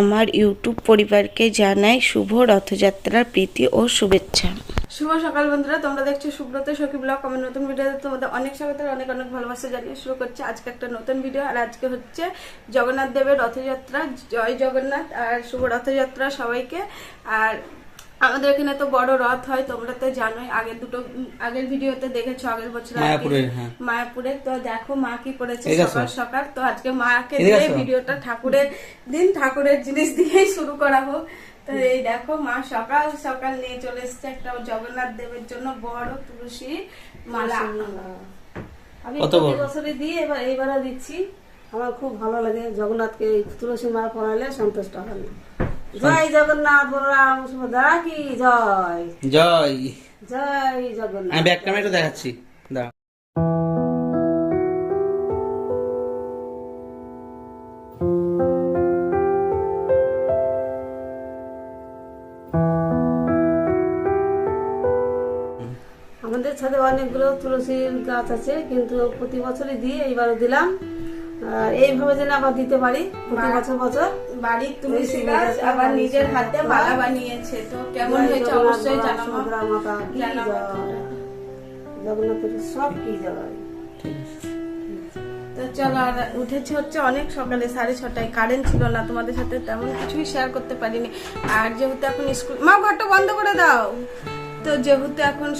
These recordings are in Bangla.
আমার ইউটিউব পরিবারকে জানাই শুভ রথযাত্রার প্রীতি ও শুভেচ্ছা। শুভ সকাল বন্ধুরা, তোমরা দেখছ সুব্রত সখী ব্লগ। আমার নতুন ভিডিওতে তোমাদের অনেক স্বাগত, অনেক অনেক ভালোবাসা জানিয়ে শুরু করছে আজকে একটা নতুন ভিডিও। আর আজকে হচ্ছে জগন্নাথ দেবের রথযাত্রা। জয় জগন্নাথ আর শুভ রথযাত্রা সবাইকে। আর আমাদের এখানে তো বড় রথ হয় তোমরা তো জানোই আগের দুটো আগের ভিডিওতে দেখেছ আগের বছর মায়াপুরে, হ্যাঁ। মায়াপুরে। তো দেখো মা কি করেছে সকাল সকাল। তো আজকে মাকে দিয়ে ভিডিওটা ঠাকুরের দিন ঠাকুরের জিনিস দিয়েই শুরু করা হোক। তো এই দেখো মা সকাল সকাল নিয়ে চলে এসছে একটা জগন্নাথ দেবের জন্য বড় তুলসী মালা। আমি প্রতি? বছরই দিই এবার এইবারও দিচ্ছি। আমার খুব ভালো লাগে জগন্নাথকে তুলসী মালা পড়ালে সন্তুষ্ট হন। জয় জগন্নাথ বলরাম সুভদ্রা কি জয়? জয়। জয় জগন্নাথ। আমি ব্যাক ক্যামেরা দেখাচ্ছি। দাঁড়া আমাদের ছাদে অনেকগুলো তুলসীর গাছ আছে কিন্তু প্রতি বছরই দিই এইবারও দিলাম। আর এইভাবে যেন আবার দিতে পারি প্রতি বছর বছর। বাড়ির তুলসী গাছ আবার নিজের হাতে মালা বানিয়েছে। তো কেমন হয়েছে? অবশ্যই জানাব। সব কি জয়? তো চলো আর উঠেছি হচ্ছে অনেক সকালে সাড়ে ছটায়। কারেন্ট ছিল না তোমাদের সাথে তেমন কিছুই শেয়ার করতে পারিনি। আর যেহেতু এখন স্কুল মা ঘরটা বন্ধ করে দাও। তো যেহেতু এখন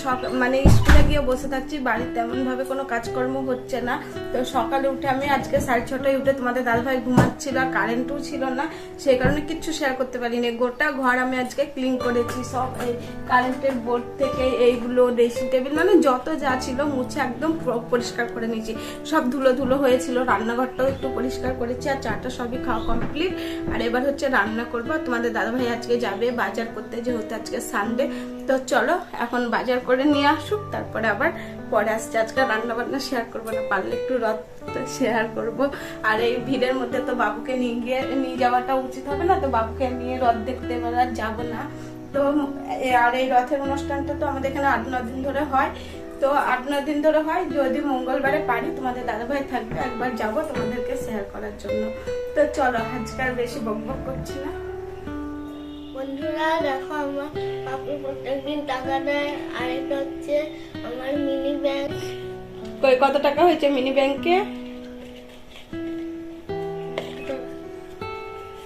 মানে স্কুলে গিয়ে বসে থাকছি বাড়ির তেমন ভাবে কোনো কাজকর্ম হচ্ছে না। তো সকালে উঠে আমি আজকে সাড়ে ছটায় উঠে তোমাদের দাদাভাই ঘুমাচ্ছিল, আর কারেন্টও ছিল না সেই কারণে কিচ্ছু শেয়ার করতে পারিনি। গোটা ঘর আমি আজকে ক্লিন করেছি, সব এই কারেন্টের বোর্ড থেকে এইগুলো ড্রেসিং টেবিল মানে যত যা ছিল মুছে একদম পরিষ্কার করে নিয়েছি। সব ধুলো ধুলো হয়েছিল, রান্নাঘরটাও একটু পরিষ্কার করেছি, আর চাটা সবই খাওয়া কমপ্লিট আর এবার হচ্ছে রান্না করব। তোমাদের দাদাভাই আজকে যাবে বাজার করতে, যেহেতু আজকে সানডে তো চলো এখন বাজার করে নিয়ে আসুক, তারপরে আবার পরে আসছে। আজকে রান্না বান্না শেয়ার করব না, পারলে একটু রথ শেয়ার করব। আর এই ভিড়ের মধ্যে তো বাবুকে নিয়ে গিয়ে, নিয়ে যাওয়াটা উচিত হবে না, তো বাবুকে নিয়ে রথ দেখতে এবার আর যাব না। তো আর এই রথের অনুষ্ঠানটা তো আমাদের এখানে আট ন দিন ধরে হয়। তো আট ন দিন ধরে হয়, যদি মঙ্গলবারে পারি, তোমাদের দাদাভাই থাকবে, একবার যাব তোমাদেরকে শেয়ার করার জন্য। তো চলো, আজকে আর বেশি বক বক করছি না। বন্ধুরা, দেখো আমার প্রত্যেকদিন টাকা দেয়, আর এটা হচ্ছে আমার মিনি ব্যাংক কই, কত টাকা হয়েছে মিনি ব্যাংকে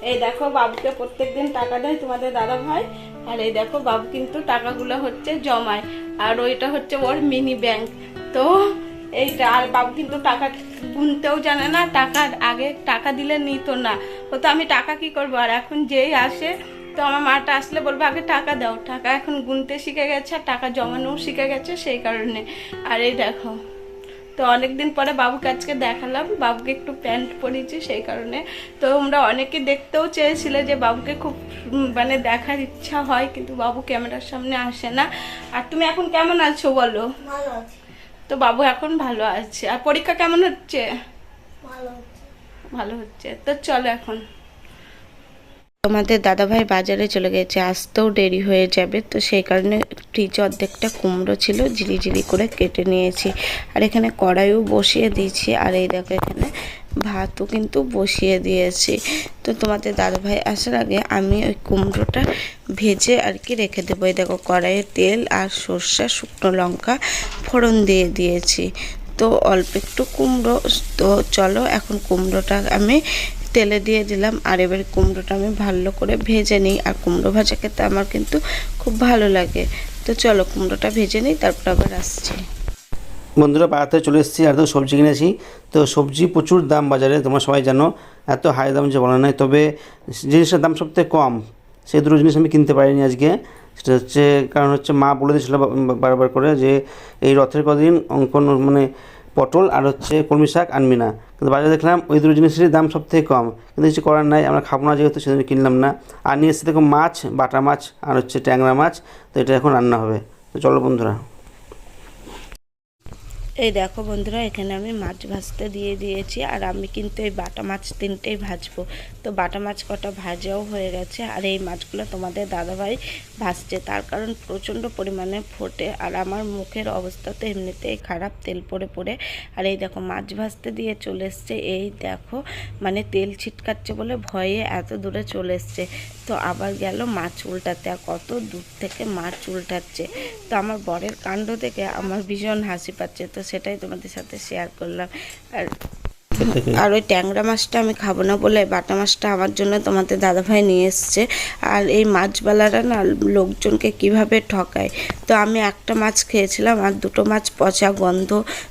এই দেখো, বাবুকে প্রত্যেকদিন টাকা দেয় তোমাদের দাদা ভাই, আর এই দেখো, বাবু কিন্তু টাকাগুলো হচ্ছে জমায়, আর ওইটা হচ্ছে ওর মিনি ব্যাংক তো এইটা, আর বাবু কিন্তু টাকা গুনতেও জানে না টাকা আগে টাকা দিলে নিত না। ও তো আমি টাকা কি করব? আর এখন যেই আসে তো আমার মাটা আসলে বলব আগে টাকা দাও। টাকা এখন গুনতে শিখে গেছে আর টাকা জমানোও শিখে গেছে সেই কারণে। আর এই দেখো তো অনেকদিন পরে বাবুকে আজকে দেখালাম বাবুকে একটু প্যান্ট পরিয়েছি সেই কারণে। তো আমরা অনেকে দেখতেও চেয়েছিলে যে বাবুকে খুব মানে দেখার ইচ্ছা হয় কিন্তু বাবু ক্যামেরার সামনে আসে না। আর তুমি এখন কেমন আছো বলো? তো বাবু এখন ভালো আছে। আর পরীক্ষা কেমন হচ্ছে? ভালো ভালো হচ্ছে। তো চলো এখন। তোমাদের দাদাভাই বাজারে চলে গেছে, আসতেও দেরি হয়ে যাবে। তো সেই কারণে ফ্রিজে অর্ধেকটা কুমড়ো ছিল জিরি করে কেটে নিয়েছি। আর এখানে কড়াইও বসিয়ে দিয়েছি, আর এই দেখো এখানে ভাতও কিন্তু বসিয়ে দিয়েছি। তো তোমাদের দাদাভাই আসার আগে আমি ওই কুমড়োটা ভেজে আর কি রেখে দেবো। এই দেখো কড়াইয়ে তেল আর সর্ষে, শুকনো লঙ্কা ফোড়ন দিয়ে দিয়েছি। তো অল্প একটু কুমড়ো, তো চলো এখন কুমড়োটা আমি তেলে দিয়ে দিলাম আর এবার কুমড়োটা আমি ভালো করে ভেজে নিই। আর কুমড়ো ভাজা খেতে আমার কিন্তু খুব ভালো লাগে। তো চলো কুমড়োটা ভেজে নিই, তারপর আবার আসছি। বন্ধুরা, পাড়াতে চলে এসেছি, আর তো সবজি কিনেছি। তো সবজি প্রচুর দাম বাজারে, তোমরা সবাই জানো, এত হাই দাম যে বলা নাই। তবে জিনিসের দাম সবথেকে কম সেই দুটো জিনিস আমি কিনতে পারিনি আজকে। সেটা হচ্ছে, কারণ হচ্ছে মা বলে দিয়েছিল বারবার করে যে এই রথের কদিন অঙ্কন মানে পটল আর হচ্ছে কলমি শাক আনবি না কিন্তু বাজারে দেখলাম ওই দুটো জিনিসেরই দাম সব থেকে কম। কিন্তু কিছু করার নাই, আমরা খাব না যেহেতু সেদিন কিনলাম না। আর নিয়ে এসে দেখো মাছ, বাটা মাছ আর হচ্ছে ট্যাংরা মাছ। তো এটা এখন রান্না হবে। তো চলো বন্ধুরা। এই দেখো বন্ধুরা, এখানে আমি মাছ ভাজতে দিয়ে দিয়েছি, আর আমি কিন্তু এই বাটা মাছ তিনটেই ভাজবো। তো বাটা মাছ কটা ভাজাও হয়ে গেছে, আর এই মাছগুলো তোমাদের দাদাভাই ভাজছে। তার কারণ প্রচণ্ড পরিমাণে ফোটে, আর আমার মুখের অবস্থা তো এমনিতেই খারাপ, তেল পড়ে পড়ে। আর এই দেখো, মাছ ভাজতে দিয়ে চলে এসছে, এই দেখো মানে তেল ছিটকাচ্ছে বলে ভয়ে এত দূরে চলে এসছে। তো আবার গেল মাছ উল্টাতে আর কত দূর থেকে মাছ উল্টাচ্ছে তো আমার বরের কাণ্ড থেকে আমার ভীষণ হাসি পাচ্ছে। তো সেটাই তোমাদের সাথে শেয়ার করলাম। আর আর ওই ট্যাংরা মাছটা আমি খাব না বলে বাটা মাছটা আমার জন্য তোমাদের দাদাভাই নিয়ে এসছে। আর এই মাছবালারা না লোকজনকে কীভাবে ঠকায়? তো আমি একটা মাছ খেয়েছিলাম আর দুটো মাছ পচা গন্ধ।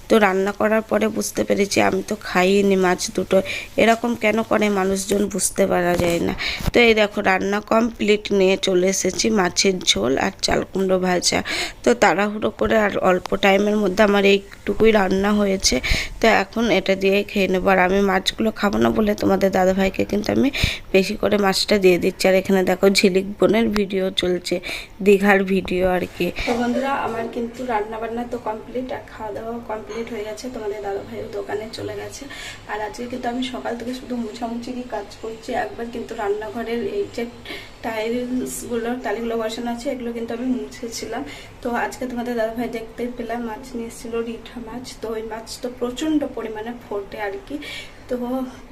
তো রান্না করার পরে বুঝতে পেরেছি আমি তো খাইনি মাছ দুটো। এরকম কেন করে মানুষজন বুঝতে পারা যায় না। তো এই দেখো রান্না কমপ্লিট নিয়ে চলে এসেছি মাছের ঝোল আর চাল কুমড়ো ভাজা। তো তাড়াহুড়ো করে আর অল্প টাইমের মধ্যে আমার এইটুকুই রান্না হয়েছে। তো এখন এটা দিয়েই খেয়ে নেব। আর আমি মাছগুলো খাব না বলে তোমাদের দাদাভাইকে কিন্তু আমি বেশি করে মাছটা দিয়ে দিচ্ছি। আর এখানে দেখো ঝিলিক বোনের ভিডিও চলছে, দীঘার ভিডিও আর কি। বন্ধুরা, আমার কিন্তু রান্না বান্না তো কমপ্লিট আর খাওয়া দাওয়া কমপ্লিট হয়ে গেছে। তোমাদের দাদা ভাইও দোকানে চলে গেছে। আর আজকে কিন্তু আমি সকাল থেকে শুধু মুছামুছিরই কাজ করছি। একবার কিন্তু রান্নাঘরের এই যে টাইলসগুলো, টালিগুলো বসানো আছে, এগুলো কিন্তু আমি মুছেছিলাম। তো আজকে তোমাদের দাদা ভাই দেখতে পেলাম, মাছ নিয়ে এসেছিল, রিঠা মাছ, তো ওই মাছ তো প্রচণ্ড পরিমাণে ফোটে আর কি। তো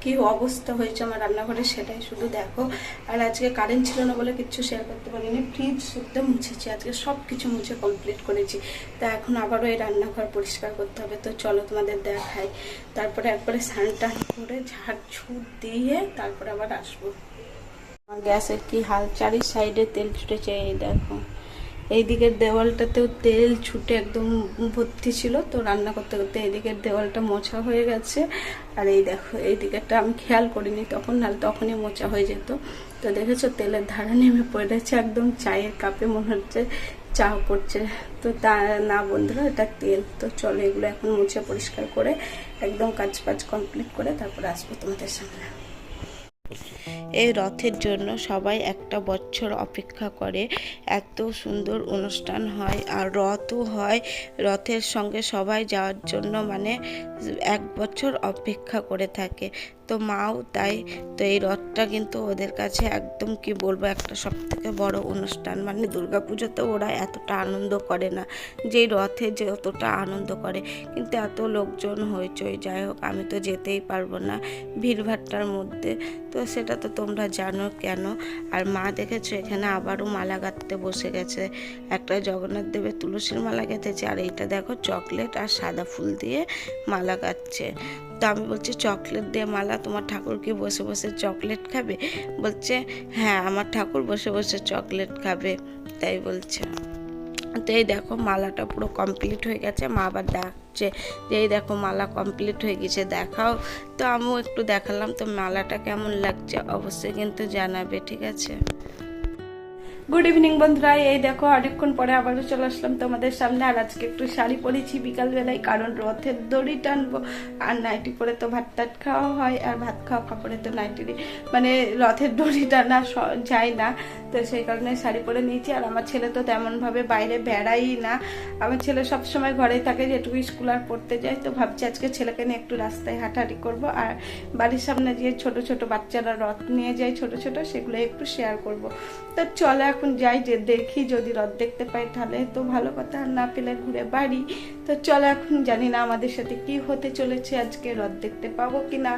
কি অবস্থা হয়েছে আমার রান্নাঘরে সেটাই শুধু দেখো। আর আজকে কারেন্ট ছিল না বলে কিচ্ছু শেয়ার করতে পারিনি। ফ্রিজ শুদ্ধ মুছেছি, আজকে সব কিছু মুছে কমপ্লিট করেছি। তা এখন আবারও এই রান্নাঘর পরিষ্কার করতে হবে। তো চলো তোমাদের দেখাই। তারপরে একবারে স্নান টান করে ঝাড় ঝুট দিয়ে তারপরে আবার আসব। আমার গ্যাসের কি হাল? চারি সাইডে তেল ছুটেছে, এই দেখো। এই দিকের দেওয়ালটাতেও তেল ছুটে একদম ভর্তি ছিল, তো রান্না করতে করতে এই দিকের দেওয়ালটা মোছা হয়ে গেছে। আর এই দেখো এই দিকেরটা আমি খেয়াল করিনি, তখন নাহলে তখনই মোছা হয়ে যেত। তো দেখেছ, তেলের ধারা নেমে পড়েছে, একদম চায়ের কাপে মনে হচ্ছে চা পড়ছে। তো তা, না বন্ধুরা, এটা তেল। তো চলো এগুলো এখন মুছে পরিষ্কার করে, একদম কাজ বাজ কমপ্লিট করে তারপর আসব তোমাদের সামনে। এই রথের জন্য সবাই একটা বছর অপেক্ষা করে। এত সুন্দর অনুষ্ঠান হয় আর রথও হয়। রথের সঙ্গে সবাই যাওয়ার জন্য মানে এক বছর অপেক্ষা করে থাকে। তো মাও, তাই তো এই রথটা কিন্তু ওদের কাছে একদম কি বলব, একটা সব থেকে বড় অনুষ্ঠান। মানে দুর্গা পুজোতে ওরা এতটা আনন্দ করে না, যেই রথে যে অতটা আনন্দ করে। কিন্তু এত লোকজন হইচই, যাই হোক, আমি তো যেতেই পারব না ভিড়ভাট্টার মধ্যে। তো সেটা তো তোমরা জানো কেন? আর মা দেখেছ, এখানে আবারও মালা গাঁথতে বসে গেছে। একটা জগন্নাথ দেবের তুলসীর মালা গেঁথেছে, আর এইটা দেখো, চকলেট আর সাদা ফুল দিয়ে মালা গাঁথছে। তো আমি বলছি, চকলেট দিয়ে মালা, তোমার ঠাকুর কি বসে বসে চকলেট খাবে? বলছে হ্যাঁ আমার ঠাকুর বসে বসে চকলেট খাবে। তাই বলছে। তো এই দেখো, মালাটা পুরো কমপ্লিট হয়ে গেছে। মা আবার ডাকছে যে, এই দেখো, মালা কমপ্লিট হয়ে গেছে, দেখাও। তো আমিও একটু দেখালাম, তো মালাটা কেমন লাগছে অবশ্যই কিন্তু জানাবে, ঠিক আছে? গুড ইভিনিং বন্ধুরা এই দেখো, অনেকক্ষণ পরে আবারও চলে আসলাম তোমাদের সামনে, আর আজকে একটু শাড়ি পরেছি বিকালবেলায়, কারণ রথের দড়ি টানবো, আর নাইটি পরে তো ভাত টাত খাওয়া হয়, আর ভাত খাওয়া কাপড়ে তো নাইটি মানে রথের দড়ি টানা যায় না, তো সেই কারণে শাড়ি পরে নিয়েছি, আর আমার ছেলে তো তেমনভাবে বাইরে বেড়াই না। আমার ছেলে সব সময় ঘরেই থাকে যেটুকু স্কুল আর পড়তে যায়, তো ভাবছি আজকে ছেলেকে নিয়ে একটু রাস্তায় হাঁটাহাঁটি করব, আর বাড়ির সামনে যে ছোট ছোট বাচ্চারা রথ নিয়ে যায়, ছোট ছোট সেগুলো একটু শেয়ার করব। তো চলো এখন যাই যে দেখি, যদি রথ দেখতে পাই তাহলে তো ভালো কথা, আর না পেলে ঘুরে বাড়ি। তো চলো এখন জানি না আমাদের সাথে কি হতে চলেছে, আজকে রথ দেখতে পাবো কি না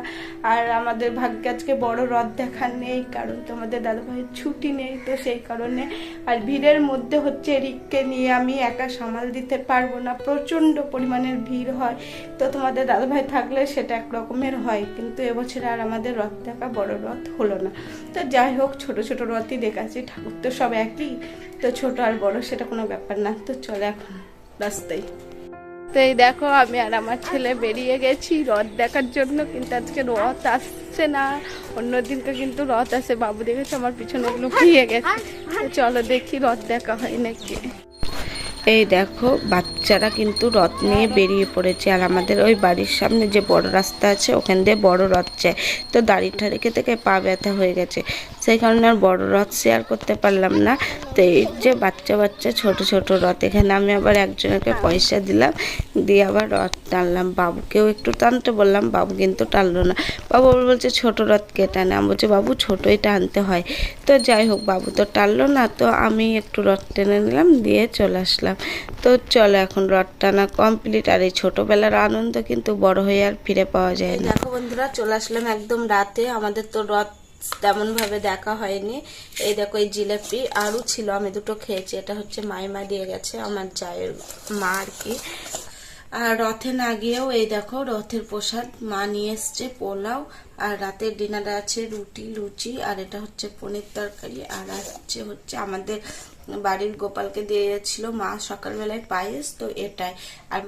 আর আমাদের ভাগ্যে আজকে বড় রথ দেখা নেই, কারণ তোমাদের দাদাভাইয়ের ছুটি নেই তো সেই কারণে। আর ভিড়ের মধ্যে হচ্ছে রিককে নিয়ে আমি একা সামাল দিতে পারব না, প্রচণ্ড পরিমাণের ভিড় হয়। তো তোমাদের দাদাভাই থাকলে সেটা এক রকমের হয়, কিন্তু এবছরে আর আমাদের রথ দেখা বড় রথ হলো না। তো যাই হোক, ছোট ছোট রথই দেখাচ্ছি, ঠাকুর তো সব একই। তো ছোট আর বড় সেটা কোনো ব্যাপার না। তো চলে এখন রাস্তায়। তো এই দেখো, আমি আর আমার ছেলে বেরিয়ে গেছি রথ দেখার জন্য। কিন্তু আজকে রথ আসছে না। অন্যদিনকে কিন্তু রথ আসে। বাবু দেখেছে আমার পিছনে ভিয়ে গেছে। চলো দেখি রথ দেখা হয় নাকি। এই দেখো, বাচ্চারা কিন্তু রথ নিয়ে বেরিয়ে পড়েছে। আর আমাদের ওই বাড়ির সামনে যে বড় রাস্তা আছে, ওখান দিয়ে বড় রথ যায়। তো দাড়ি ঠাড়িকে থেকে পা ব্যথা হয়ে গেছে। সেই কারণে আর বড় রথ শেয়ার করতে পারলাম না। তো এই যে বাচ্চা বাচ্চা, ছোট ছোট রথ, এখানে আমি আবার একজনকে পয়সা দিলাম। দিয়ে আবার রথ টানলাম। বাবুকেও একটু টানতে বললাম, বাবু কিন্তু টানলো না। বাবু বলছে, ছোট রথ কে টানে? আমি বলছি, বাবু, ছোটই টানতে হয়। তো যাই হোক, বাবু তো টানলো না, তো আমি একটু রথ টেনে নিলাম, দিয়ে চলে আসলাম। তো চলো এখন রথ টানা কমপ্লিট আর এই ছোটোবেলার আনন্দ কিন্তু বড় হয়ে আর ফিরে পাওয়া যায় না। দেখো বন্ধুরা, চলে আসলাম একদম রাতে। আমাদের তো রথ তেমন ভাবে দেখা হয়নি। এই দেখো, এই জিলাপি আরও ছিল, আমি দুটো খেয়েছি। এটা হচ্ছে মাইমা দিয়ে গেছে, আমার জায়ের মা আর কি। আর রথে না গিয়েও, এই দেখো, রথের প্রসাদ মা নিয়ে এসছে, পোলাও, আর রাতের ডিনারে আছে রুটি, লুচি, আর এটা হচ্ছে পনির তরকারি, আর হচ্ছে হচ্ছে আমাদের বাড়ির গোপালকে দিয়ে গেছিল মা, সকালবেলায় পায়েস, তো এটাই। আর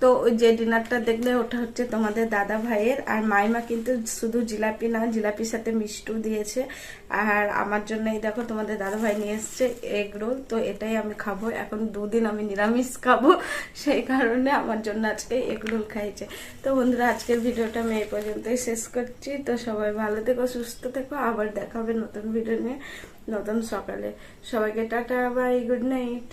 তো ওই যে ডিনারটা দেখলে ওটা হচ্ছে তোমাদের দাদা ভাইয়ের, আর মাইমা কিন্তু শুধু জিলাপি না, জিলাপির সাথে মিষ্টিও দিয়েছে। আর আমার জন্য এই দেখো তোমাদের দাদা ভাই নিয়ে এসছে এগ রোল তো এটাই আমি খাব। এখন দুদিন আমি নিরামিষ খাব, সেই কারণে আমার জন্য আজকে এগ রোল খাইছে। তো বন্ধুরা, আজকের ভিডিওটা আমি এই পর্যন্তই শেষ করছি। তো সবাই ভালো থেকো, সুস্থ থেকো। আবার দেখাবে নতুন ভিডিও নিয়ে, নতুন সকালে। সবাইকে টাটা বাই গুড নাইট